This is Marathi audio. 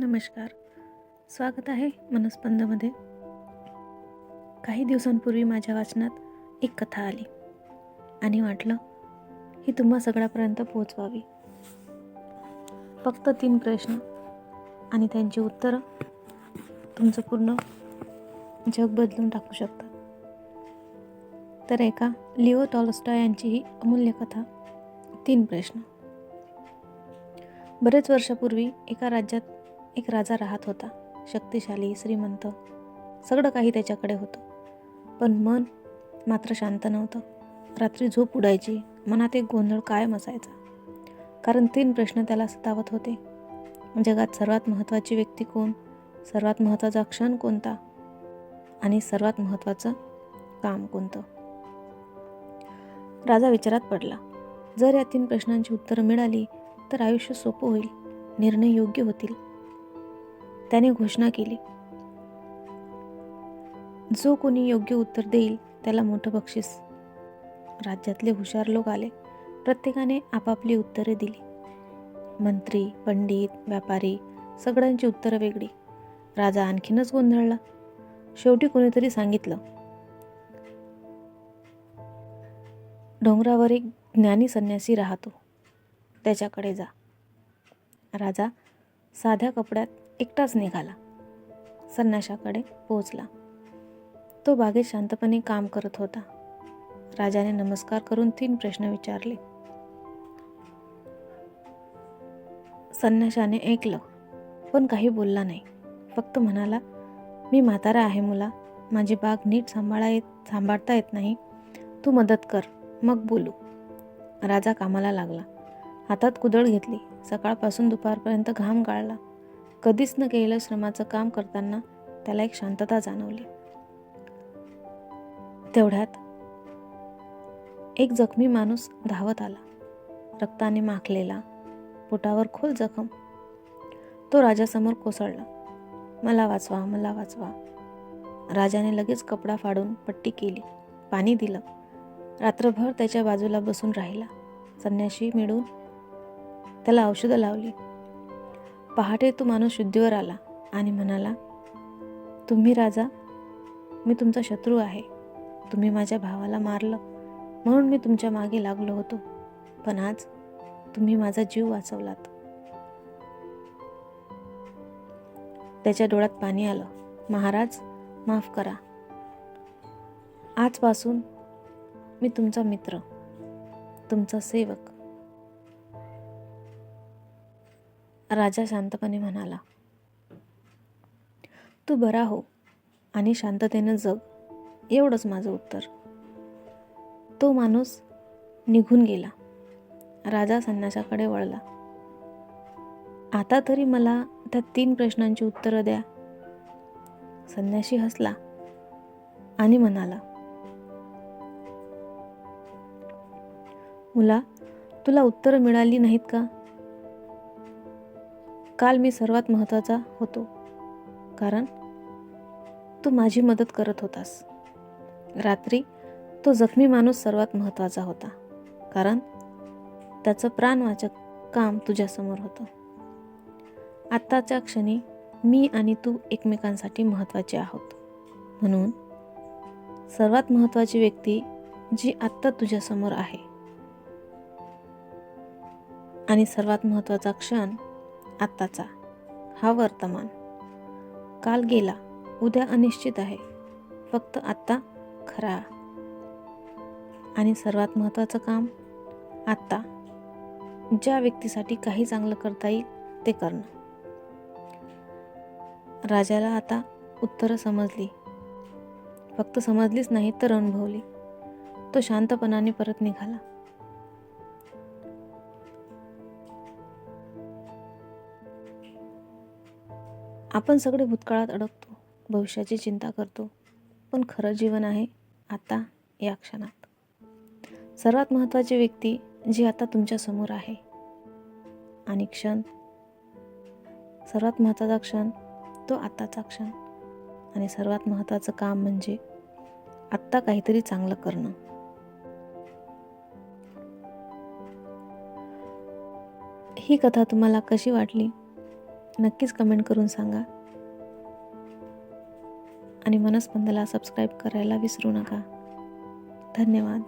नमस्कार. स्वागत आहे मनस्पंदमध्ये. काही दिवसांपूर्वी माझ्या वाचनात एक कथा आली. आणि वाटलं ही तुम्हा सगळ्यापर्यंत पोहोचवावी. फक्त तीन प्रश्न आणि त्यांची उत्तरं तुमचं पूर्ण जग बदलून टाकू शकतात तर एका लिओ टॉलस्टॉ यांची ही अमूल्य कथा तीन प्रश्न. बरेच वर्षापूर्वी एका राज्यात एक राजा राहत होता. शक्तिशाली श्रीमंत. सगळं काही त्याच्याकडे होतं. पण मन मात्र शांत नव्हतं. रात्री झोप उडायची मनात एक गोंधळ कायम असायचा. कारण तीन प्रश्न त्याला सतावत होते. जगात सर्वात महत्त्वाची व्यक्ती कोण? सर्वात महत्त्वाचा क्षण कोणता? आणि सर्वात महत्त्वाचं काम कोणतं? राजा विचारात पडला. जर या तीन प्रश्नांची उत्तरं मिळाली तर आयुष्य सोपं होईल. निर्णय योग्य होतील. त्याने घोषणा केली. जो कोणी योग्य उत्तर देईल त्याला मोठं बक्षीस. राज्यातले हुशार लोक आले. प्रत्येकाने आपापली उत्तरे दिली. मंत्री पंडित व्यापारी सगळ्यांची उत्तरं वेगळी. राजा आणखीनच गोंधळला. शेवटी कोणीतरी सांगितलं. डोंगरावर एक ज्ञानी संन्यासी राहतो. त्याच्याकडे जा. राजा साध्या कपड्यात एकटाच निघाला. संन्याशाकडे पोहोचला. तो बागेत शांतपणे काम करत होता. राजाने नमस्कार करून तीन प्रश्न विचारले. संन्याशाने ऐकलं पण काही बोलला नाही. फक्त म्हणाला मी म्हातारा आहे मुला. माझी बाग नीट सांभाळा येत सांभाळता येत नाही. तू मदत कर मग बोलू. राजा कामाला लागला. हातात कुदळ घेतली. सकाळपासून दुपारपर्यंत घाम गाळला. कधीच न केलेलं श्रमाचं काम करताना त्याला एक शांतता जाणवली. तेवढ्यात एक जखमी माणूस धावत आला. रक्ताने माखलेला पोटावर खोल जखम. तो राजासमोर कोसळला. मला वाचवा मला वाचवा. राजाने लगेच कपडा फाडून पट्टी केली पाणी दिलं. रात्रभर त्याच्या बाजूला बसून राहिला. संन्याशी मिळून त्याला औषधं लावली. पहाटे तो माणूस शुद्धीवर आला आणि म्हणाला तुम्ही राजा मी तुमचा शत्रू आहे. तुम्ही माझ्या भावाला मारलं म्हणून मी तुमच्या मागे लागलो होतो. पण आज तुम्ही माझा जीव वाचवलात. त्याच्या डोळ्यात पाणी आलं. महाराज माफ करा. आजपासून मी तुमचा मित्र तुमचा सेवक राजा शांतपणे म्हणाला तू बरा हो आणि शांततेनं जग एवढंच माझं उत्तर. तो माणूस निघून गेला. राजा संन्याशाकडे वळला. आता तरी मला त्या तीन प्रश्नांची उत्तरं द्या. संन्याशी हसला आणि म्हणाला मुला तुला उत्तरं मिळाली नाहीत का? काल मी सर्वात महत्त्वाचा होतो. कारण तू माझी मदत करत होतास. रात्री तो जखमी माणूस सर्वात महत्त्वाचा होता. कारण त्याचं प्राणवाचक काम तुझ्यासमोर होतं. आत्ताच्या क्षणी मी आणि तू एकमेकांसाठी महत्त्वाचे आहोत. म्हणून सर्वात महत्त्वाची व्यक्ती जी आत्ता तुझ्यासमोर आहे. आणि सर्वात महत्त्वाचा क्षण आत्ताचा. हा वर्तमान. काल गेला उद्या अनिश्चित आहे. फक्त आत्ता खरा. आणि सर्वात महत्त्वाचं काम? आत्ता. ज्या व्यक्तीसाठी काही चांगलं करता येईल ते करणं. राजाला आता उत्तरं समजली. फक्त समजलीच नाही तर अनुभवली. तो शांतपणाने परत निघाला. आपण सगळे भूतकाळात अडकतो भविष्याची चिंता करतो पण खरं जीवन आहे आता या क्षणात. सर्वात महत्त्वाची व्यक्ती जी आता तुमच्यासमोर आहे. आणि क्षण सर्वात महत्त्वाचा क्षण तो आत्ताचा क्षण. आणि सर्वात महत्त्वाचं काम म्हणजे आत्ता काहीतरी चांगलं करणं. ही कथा तुम्हाला कशी वाटली? नक्कीच कमेंट करून सांगा. आणि मनस्पंदला सबस्क्राईब करायला विसरू नका. धन्यवाद.